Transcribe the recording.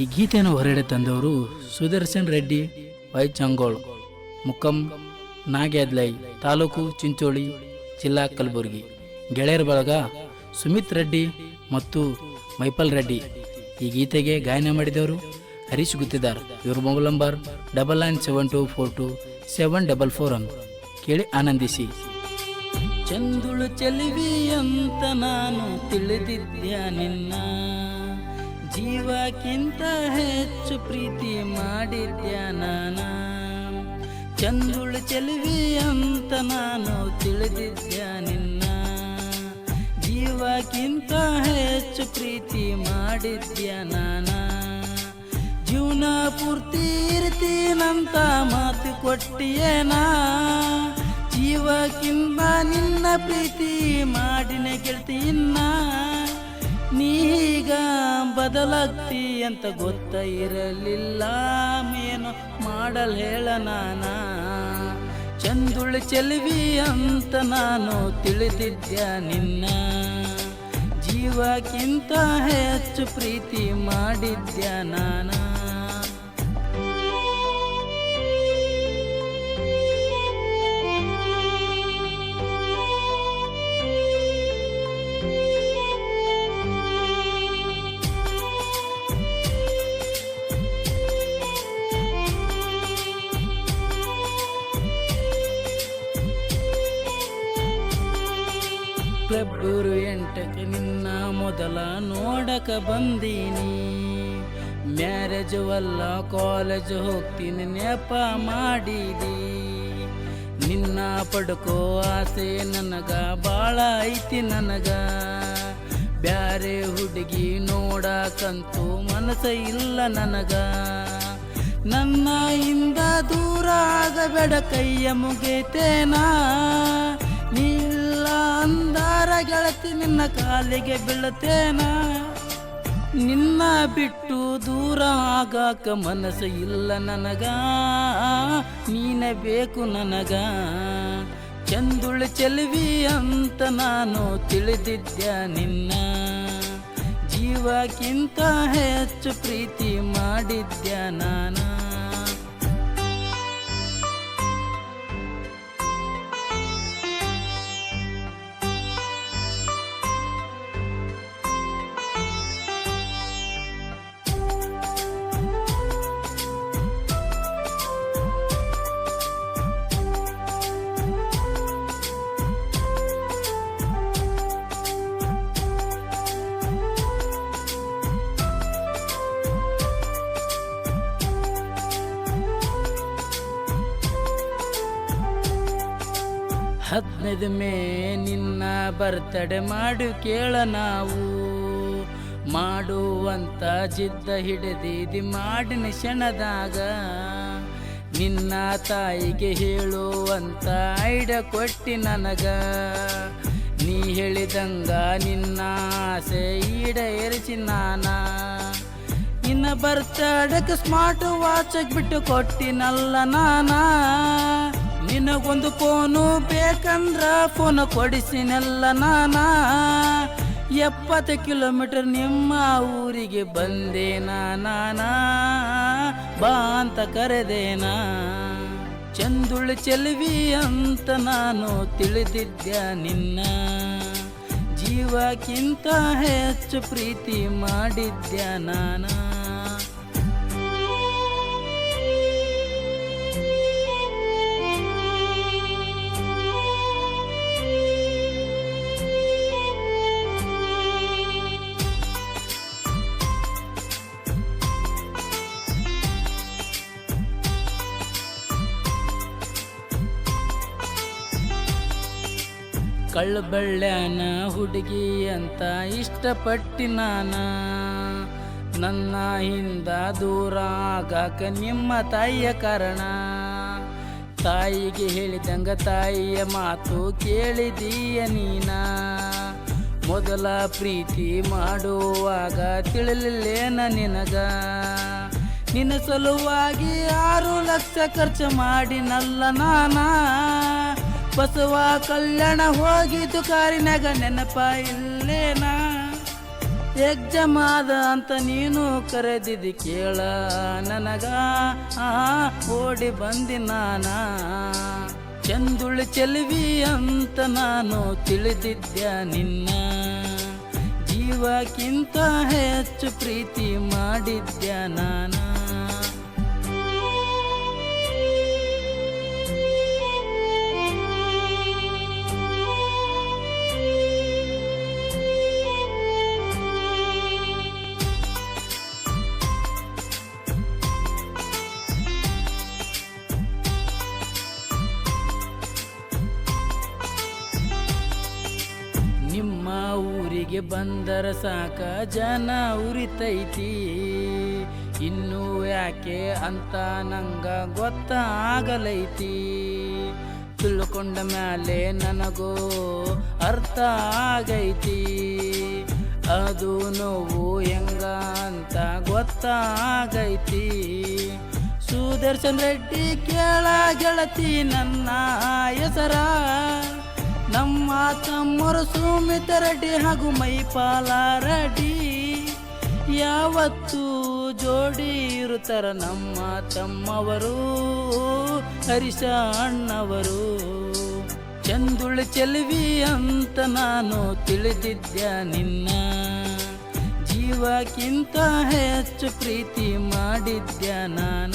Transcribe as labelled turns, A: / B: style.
A: ಈ ಗೀತೆಯನ್ನು ಹೊರಗಡೆ ತಂದವರು ಸುದರ್ಶನ್ ರೆಡ್ಡಿ, ವೈ ಚಂಗೋಳ್. ಮುಕ್ಕಂ ನಾಗ್ಯಾದ್ಲೈ ತಾಲೂಕು ಚಿಂಚೋಳಿ, ಜಿಲ್ಲಾ ಕಲಬುರಗಿ. ಗೆಳೆಯರ ಬಳಗ ಸುಮಿತ್ ರೆಡ್ಡಿ ಮತ್ತು ಮೈಪಲ್ ರೆಡ್ಡಿ. ಈ ಗೀತೆಗೆ ಗಾಯನ ಮಾಡಿದವರು ಹರೀಶ್ ಗುತ್ತಿದಾರ್. ಇವ್ರ mobile number double nine seven two four two seven double four ಅನ್ನು ಕೇಳಿ ಆನಂದಿಸಿ. ಚಂದುಳು ಚಲಿವಿ ಅಂತ ನಾನು ತಿಳಿದಿದ್ದೆ ನಿನ್ನ? ಜೀವಕ್ಕಿಂತ ಹೆಚ್ಚು ಪ್ರೀತಿ ಮಾಡಿದ್ಯ ನಾನ? ಚಂದುಳು ಚೆಲುವಿ ಅಂತ ನಾನು ತಿಳಿದಿದ್ಯ ನಿನ್ನ? ಜೀವಕ್ಕಿಂತ ಹೆಚ್ಚು ಪ್ರೀತಿ ಮಾಡಿದ್ಯ ನಾನ? ಜೀವನ ಪೂರ್ತಿ ಇರ್ತೀನಂತ ಮಾತು ಕೊಟ್ಟಿಯೇನಾ ಜೀವಕ್ಕಿಂತ ನಿನ್ನ ಪ್ರೀತಿ ಮಾಡಿನ ಗೆಳತಿ ಇನ್ನ? ನೀಗ ಬದಲಾಗ್ತಿ ಅಂತ ಗೊತ್ತ ಇರಲಿಲ್ಲ. ಮೇನು ಮಾಡಲ್ ಹೇಳ ನಾನ. ಚಂದುಳು ಚೆಲುವಿ ಅಂತ ನಾನು ತಿಳಿದಿದ್ದೆ ನಿನ್ನ. ಜೀವಕ್ಕಿಂತ ಹೆಚ್ಚು ಪ್ರೀತಿ ಮಾಡಿದ್ಯ ನಾನಾ. ಫೆಬ್ರವರಿ ಎಂಟಕ್ಕೆ ನಿನ್ನ ಮೊದಲ ನೋಡಕ ಬಂದೀನಿ. ಮ್ಯಾರೇಜ್ ಅಲ್ಲ, ಕಾಲೇಜ್ ಹೋಗ್ತೀನಿ ನೆಪ ಮಾಡಿದಿ. ನಿನ್ನ ಪಡ್ಕೋ ಆಸೆ ನನಗ, ಬಾಳ ಐತಿ ನನಗ. ಬ್ಯಾರೆ ಹುಡುಗಿ ನೋಡಕಂತೂ ಮನಸ ಇಲ್ಲ ನನಗ. ನನ್ನ ಇಂದ ದೂರ ಆಗಬೇಡ ಕೈಯ ಮುಗಿತೇನಾ? ಅಂದಾರ ಗೆಳತಿ ನಿನ್ನ ಕಾಲಿಗೆ ಬೀಳತೇನ ನಿನ್ನ ಬಿಟ್ಟು ದೂರ ಆಗಾಕ ಮನಸ್ಸು ಇಲ್ಲ ನನಗ. ನೀನ ಬೇಕು ನನಗ. ಚಂದುಳು ಚೆಲುವಿ ಅಂತ ನಾನು ತಿಳಿದಿದ್ದೆ ನಿನ್ನ. ಜೀವಕ್ಕಿಂತ ಹೆಚ್ಚು ಪ್ರೀತಿ ಮಾಡಿದ್ದ ನಾನಾ. ಹದಿನೈದು ಮೇ ನಿನ್ನ ಬರ್ತಡೆ ಮಾಡು ಕೇಳ ನಾವು. ಮಾಡುವಂತ ಜಿದ್ದ ಹಿಡಿದಿದಿ ಮಾಡಿನ ಕ್ಷಣದಾಗ. ನಿನ್ನ ತಾಯಿಗೆ ಹೇಳುವಂತ ಐಡ ಕೊಟ್ಟಿ ನನಗ. ನೀ ಹೇಳಿದಂಗ ನಿನ್ನ ಆಸೆ ಈಡ ಎರಚಿ ನಾನ. ನಿನ್ನ ಬರ್ತಡಕ್ಕೆ ಸ್ಮಾರ್ಟ್ ವಾಚ್ ಬಿಟ್ಟು ಕೊಟ್ಟಿನಲ್ಲ ನಾನಾ. ನಿನಗೊಂದು ಫೋನು ಬೇಕಂದ್ರ ಫೋನ್ ಕೊಡಿಸಿನಲ್ಲ ನಾನಾ. ಎಪ್ಪತ್ತು ಕಿಲೋಮೀಟರ್ ನಿಮ್ಮ ಊರಿಗೆ ಬಂದೆ ನಾನಾ ಬಾ ಅಂತ ಕರೆದೇನಾ ಚಂದುಳು ಚೆಲುವಿ ಅಂತ ನಾನು ತಿಳಿದಿದ್ದ ನಿನ್ನ. ಜೀವಕ್ಕಿಂತ ಹೆಚ್ಚು ಪ್ರೀತಿ ಮಾಡಿದ್ದ ನಾನಾ. ಕಳ್ಳ ಬೆಳ್ಳ್ಯಾನ ಹುಡುಗಿ ಅಂತ ಇಷ್ಟಪಟ್ಟಿ ನಾನ. ನನ್ನ ಹಿಂದ ದೂರ ಆಗಾಕ ನಿಮ್ಮ ತಾಯಿಯ ಕಾರಣ. ತಾಯಿಗೆ ಹೇಳಿದಂಗ ತಾಯಿಯ ಮಾತು ಕೇಳಿದೀಯ ನೀನ. ಮೊದಲ ಪ್ರೀತಿ ಮಾಡುವಾಗ ತಿಳಿಲಿಲ್ಲೇನ ನಿನಗ. ನಿನ್ನ ಸಲುವಾಗಿ ಆರು ಲಕ್ಷ ಖರ್ಚು ಮಾಡಿನಲ್ಲ ನಾನಾ. ಬಸವ ಕಲ್ಯಾಣ ಹೋಗಿದ್ದು ಕಾರಿನಾಗ ನೆನಪ ಇಲ್ಲೇನಾ? ಆದ ಅಂತ ನೀನು ಕರೆದಿದ್ದು ಕೇಳ ನನಗ. ಆ ಓಡಿ ಬಂದಿ ನಾನ. ಚಂದುಳು ಚೆಲುವಿ ಅಂತ ನಾನು ತಿಳಿದಿದ್ದ ನಿನ್ನ. ಜೀವಕ್ಕಿಂತ ಹೆಚ್ಚು ಪ್ರೀತಿ ಮಾಡಿದ್ದ ನಾನ. ಊರಿಗೆ ಬಂದರ ಸಾಕ ಜನ ಉರಿತೈತಿ. ಇನ್ನು ಯಾಕೆ ಅಂತ ನಂಗ ಗೊತ್ತಾಗಲೈತಿ. ತಿಳ್ಕೊಂಡ ಮ್ಯಾಲೆ ನನಗೂ ಅರ್ಥ ಆಗೈತಿ. ಅದು ನೋವು ಹೆಂಗ ಅಂತ ಗೊತ್ತಾಗೈತಿ. ಸುದರ್ಶನ್ ರೆಡ್ಡಿ ಕೇಳ ಗೆಳತಿ ನನ್ನ ಹೆಸರ. ನಮ್ಮ ತಮ್ಮರು ಸುಮಿತ ರೆಡ್ಡಿ ಹಾಗೂ ಮೈಪಾಲ ರೆಡ್ಡಿ ಯಾವತ್ತು ಜೋಡಿ ಇರುತ್ತಾರ ನಮ್ಮ ತಮ್ಮವರು, ಹರಿಶ ಅಣ್ಣವರು. ಚಂದುಳು ಚೆಲುವಿ ಅಂತ ನಾನು ತಿಳಿದಿದ್ದ ನಿನ್ನ. ಜೀವಕ್ಕಿಂತ ಹೆಚ್ಚು ಪ್ರೀತಿ ಮಾಡಿದ್ದ ನಾನ.